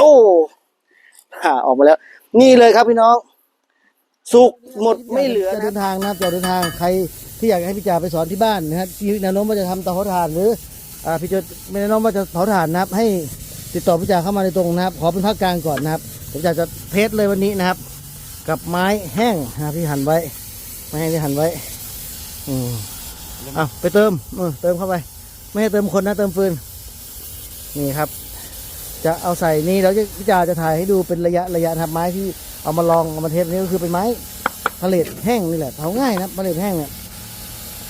โอ้อ่าออกมาแล้ว นี่เลยครับพี่น้อง สุกหมดไม่เหลือจะเดินทางนะจะเดินทางใครที่อยากให้พี่จ่าไปสอนที่บ้านนะครับมีแนวโน้มว่าจะทำเตาเผาถ่านหรืออ่าพี่จะมีแนวโน้มว่าจะเผาถ่านนะครับ ให้ติดต่อพี่จ่าเข้ามาในตรงนะครับ ขอเป็นภาคกลางก่อนนะครับผมอยากจะเทสเลยวันนี้นะครับ กับไม้แห้งนะครับที่หั่นไว้ไม้แห้งที่หั่นไว้อืมเอาไปเติมเออเติมเข้าไป ไม่ให้เติมคนนะเติมฟืน นี่ครับ จะเอาใส่นี่แล้วจะพี่จาจะถ่ายให้ดูเป็นระยะระยะนะครับไม้ที่เอามาลองเอามาเทสนี่ก็คือเป็นไม้ผลิตแห้งนี่แหละเผาง่ายนะผลิตแห้งเนี่ย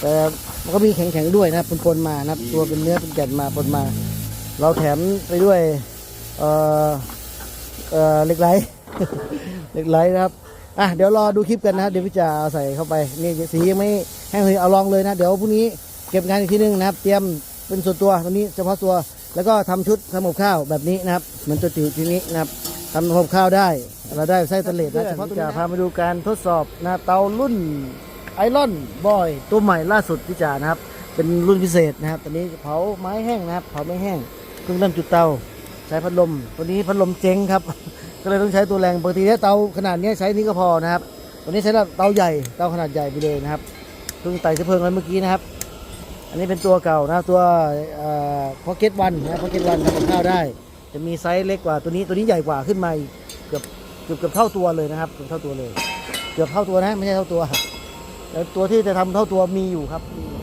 แต่มันก็มีแข็งๆด้วยนะปนๆมานะตัวเป็นเนื้อเป็นแก่นมาปนมา เราแถมไปด้วยเออเออเล็กไหลเล็กไหลนะครับอะเดี๋ยวรอดูคลิปกันนะเดี๋ยวพี่จาเอาใส่เข้าไปนี่สียังไม่แห้งเลยเอาลองเลยนะ เดี๋ยวพรุ่งนี้เก็บงานอีกทีนึงนะครับ เตรียมเป็นส่วนตัวตอนนี้เฉพาะตัว แล้วก็ทำชุดทำกับข้าวแบบนี้นะครับเหมือนตัวจิ๋วทีนี้นะครับทำกับข้าวได้ เราได้ไส้ทะเลนะเฉพาะจะพามาดูการทดสอบนะเตารุ่นไอรอนบอยตัวใหม่ล่าสุดพี่จ่านะครับ เป็นรุ่นพิเศษนะครับ ตอนนี้เผาไม้แห้งนะครับ เผาไม้แห้งเพิ่งเริ่มจุดเตาใช้พัดลม ตัวนี้พัดลมเจ๊งครับ ก็เลยต้องใช้ตัวแรงปกติเนี่ยเตาขนาดเนี้ยใช้นี้ก็พอนะครับ ตัวนี้ใช้เตาใหญ่ เตาขนาดใหญ่ไปเลยนะครับเพิ่งไต่เชื้อเพลิงไว้เมื่อกี้นะครับ อันนี้เป็นตัวเก่านะตัวพ็อกเก็ตวันนะพ็อกเก็ตวันทำกับข้าวได้ จะมีไซส์เล็กกว่าตัวนี้ตัวนี้ใหญ่กว่าขึ้นมาเกือบเกือบเกือบเท่าตัวเลยนะครับเกือบเท่าตัวเลย เกือบเท่าตัวนะไม่ใช่เท่าตัวแล้วตัวที่จะทำเท่าตัวมีอยู่ครับมีอยู่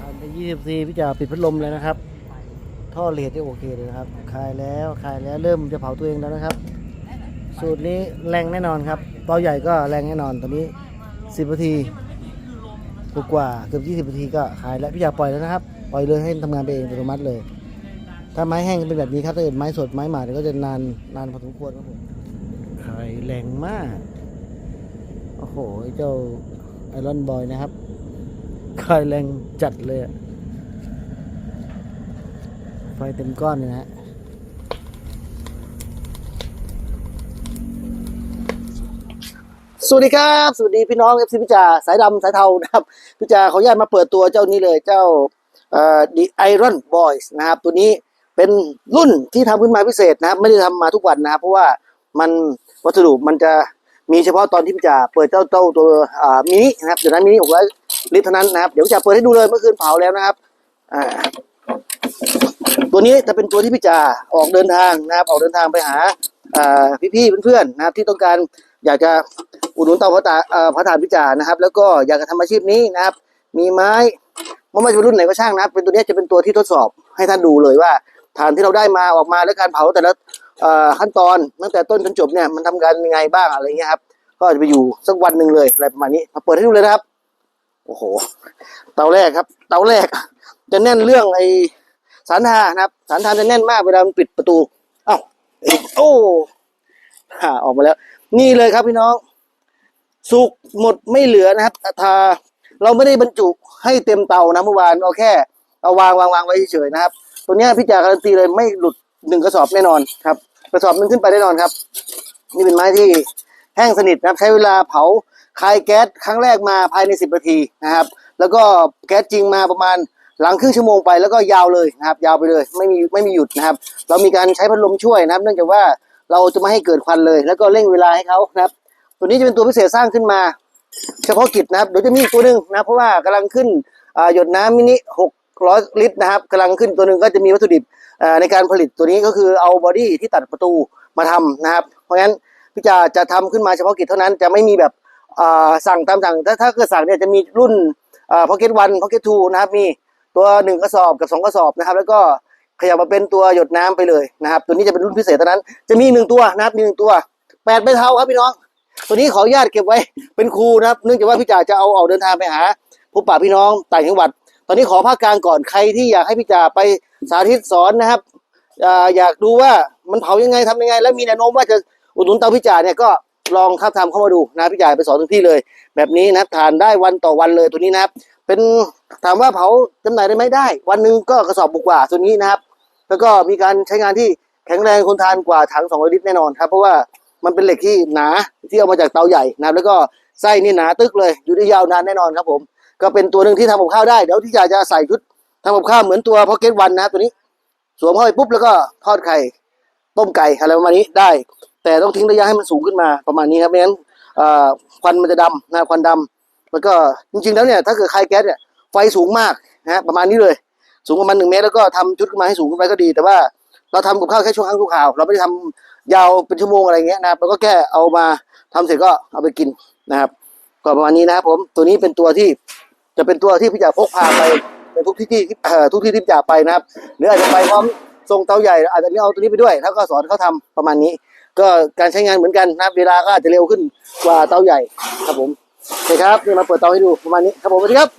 ผ่านไป20ทีพี่จ่าปิดพัดลมเลยนะครับ ท่อเลดได้โอเคเลยนะครับคลายแล้วคลายแล้วเริ่มจะเผาตัวเองแล้วนะครับ สูตรนี้แรงแน่นอนครับเตาใหญ่ก็แรงแน่นอนตอนนี้ 10นาทีกว่าเกือบ20นาทีก็ขายแล้วพี่อยากปล่อยแล้วนะครับ ปล่อยเลยให้ทำงานไปเองอัตโนมัติเลย ถ้าไม้แห้งเป็นแบบนี้ครับถ้าเกิดไม้สดไม้หมาดก็จะนานนานพอสมควรครับผมขายแรงมากโอ้โหเจ้าไอรอนบอยนะครับขายแรงจัดเลยอะ ไฟเต็มก้อนเลยนะฮะสวัสดีครับ สวัสดีพี่น้องเอฟซีพิจาสายดำสายเทานะครับพิจาเขออนุญาตมาเปิดตัวเจ้านี้เลยเจ้าเอ่อ The Iron Boys นะครับตัวนี้เป็นรุ่นที่ทำขึ้นมาพิเศษนะครับ ไม่ได้ทำมาทุกวันนะครับ เพราะว่ามันวัสดุมันจะมีเฉพาะตอนที่พิจาเปิดเจ้าเจ้าตัวอ่ามินินะครับเดี๋ยวนั้นมินิหกร้อยลิตรเท่านั้นนะครับ เดี๋ยวพิจาเปิดให้ดูเลยเมื่อคืนเผาแล้วนะครับอ่า ตัวนี้จะเป็นตัวที่พี่จ่าออกเดินทางนะครับออกเดินทางไปหาพี่ๆเพื่อนๆนะครับที่ต้องการอยากจะอุดหนุนเตาพระตาพระฐานพี่จ่านะครับ แล้วก็อยากจะทำอาชีพนี้นะครับ มีไม้ไม่ว่าจะเป็นรุ่นไหนก็ช่างนะเป็นตัวนี้จะเป็นตัวที่ทดสอบให้ท่านดูเลยว่าฐานที่เราได้มาออกมาและการเผาแต่ละขั้นตอนตั้งแต่ต้นจนจบเนี่ยมันทำการยังไงบ้างอะไรเงี้ยครับ ก็จะไปอยู่สักวันหนึ่งเลยอะไรประมาณนี้มาเปิดให้ดูเลยนะครับ โอ้โห เตาแรกครับ เตาแรก จะแน่นเรื่องไอ สารทานะครับ สารทานจะแน่นมากเวลามันปิดประตูเอ้าเอ้ยโอ้อ่าออกมาแล้ว นี่เลยครับพี่น้อง สุกหมดไม่เหลือนะครับทาเราไม่ได้บรรจุให้เต็มเตานะเมื่อวานเอาแค่ เอาวางวางวางไว้เฉยๆนะครับ ตัวนี้พี่จ่าการันตีเลยไม่หลุดหนึ่งกระสอบแน่นอนครับกระสอบนึงขึ้นไปแน่นอนครับ นี่เป็นไม้ที่แห้งสนิทนะครับ ใช้เวลาเผาคายแก๊สครั้งแรกมาภายในสิบนาทีนะครับ แล้วก็แก๊สจริงมาประมาณ หลังครึ่งชั่วโมงไปแล้วก็ยาวเลยนะครับ ยาวไปเลย ไม่มีไม่มีหยุดนะครับ เรามีการใช้พัดลมช่วยนะครับ เนื่องจากว่าเราจะไม่ให้เกิดควันเลย แล้วก็เร่งเวลาให้เขานะครับ ตัวนี้จะเป็นตัวพิเศษสร้างขึ้นมา เฉพาะกิจนะครับเดี๋ยวจะมีอีกตัวหนึ่งนะเพราะว่ากำลังขึ้นอ่าหยดน้ำมินิหกร้อยลิตรนะครับกำลังขึ้นตัวหนึ่งก็จะมีวัตถุดิบอ่าในการผลิตตัวนี้ก็คือเอาบอดี้ที่ตัดประตูมาทำนะครับ เพราะงั้นพี่จะจะทำขึ้นมาเฉพาะกิจเท่านั้นจะไม่มีแบบอ่าสั่งตามสั่งถ้าถ้าเกิดสั่งเนี่ยจะมีรุ่นพ็อกเก็ตวันพ็อกเก็ตทูนะครับมี ตัวหนึ่งกระสอบกับสองกระสอบนะครับ แล้วก็ขยับมาเป็นตัวหยดน้ำไปเลยนะครับ ตัวนี้จะเป็นรุ่นพิเศษเท่านั้น จะมีหนึ่งตัวนะครับมีหนึ่งตัวแปดใบเทาครับพี่น้อง ตัวนี้ขออนุญาตเก็บไว้เป็นครูนะครับ เนื่องจากว่าพี่จ่าจะเอาออกเดินทางไปหาพบปะพี่น้องต่างจังหวัด ตอนนี้ขอภาคกลางก่อนใครที่อยากให้พี่จ่าไปสาธิตสอนนะครับอยากดูว่ามันเผายังไงทำยังไง แล้วมีแนวโน้มว่าจะอุดหนุนเตาพี่จ่าเนี่ยก็ ลองทับทามเข้ามาดูนะพี่จ่ไปสอนถึงที่เลย แบบนี้นะครับทานได้วันต่อวันเลยตัวนี้นะครับ เป็นถามว่าเผาจำหน่ายได้ไหมได้ วันหนึ่งก็กระสอบบุกว่าตัวนี้นะครับ แล้วก็มีการใช้งานที่แข็งแรงทนทานกว่าถัง200ลิตรแน่นอนครับเพราะว่ามันเป็นเหล็กที่หนาที่เอามาจากเตาใหญ่นะครับแล้วก็ไส้นี่หนาตึกเลยอยู่ได้ยาวนานแน่นอนครับผม ก็เป็นตัวหนึ่งที่ทำกับข้าวได้เดี๋ยวที่อยากจะใส่ชุดทำกับข้าวเหมือนตัวพ็อกเก็ตวันนะครับตัวนี้ สวมเข้าไปปุ๊บแล้วก็ทอดไข่ต้มไก่อะไรประมาณนี้ได้ แต่ต้องทิ้งระยะให้มันสูงขึ้นมาประมาณนี้ครับไม่งั้นควันมันจะดำนะควันดำแล้วก็จริงๆแล้วเนี่ยถ้าเกิดใครแก๊สเนี่ยไฟสูงมากนะฮะประมาณนี้เลย สูงประมาณหนึ่งเมตรแล้วก็ทำชุดขึ้นมาให้สูงขึ้นไปก็ดี แต่ว่าเราทำกับข้าวแค่ช่วงครั้งชั่วคราว เราไม่ได้ทำยาวเป็นชั่วโมงอะไรเงี้ยนะครับเราก็แค่เอามาทำเสร็จก็เอาไปกินนะครับก็ประมาณนี้นะครับผมตัวนี้เป็นตัวที่จะเป็นตัวที่พี่จ๋าพกพาไปในทุกที่ที่ทุกที่ที่พี่จ๋าไปนะครับ หรืออาจจะไปพร้อมทรงเตาใหญ่อาจจะเอาตัวนี้ไปด้วยแล้วก็สอนเขาทำประมาณนี้ ก็การใช้งานเหมือนกันนะครับเวลาก็อาจจะเร็วขึ้นกว่าเตาใหญ่ครับผมโอเคครับนี่มาเปิดเตาให้ดูประมาณนี้ครับผมสวัสดีครับ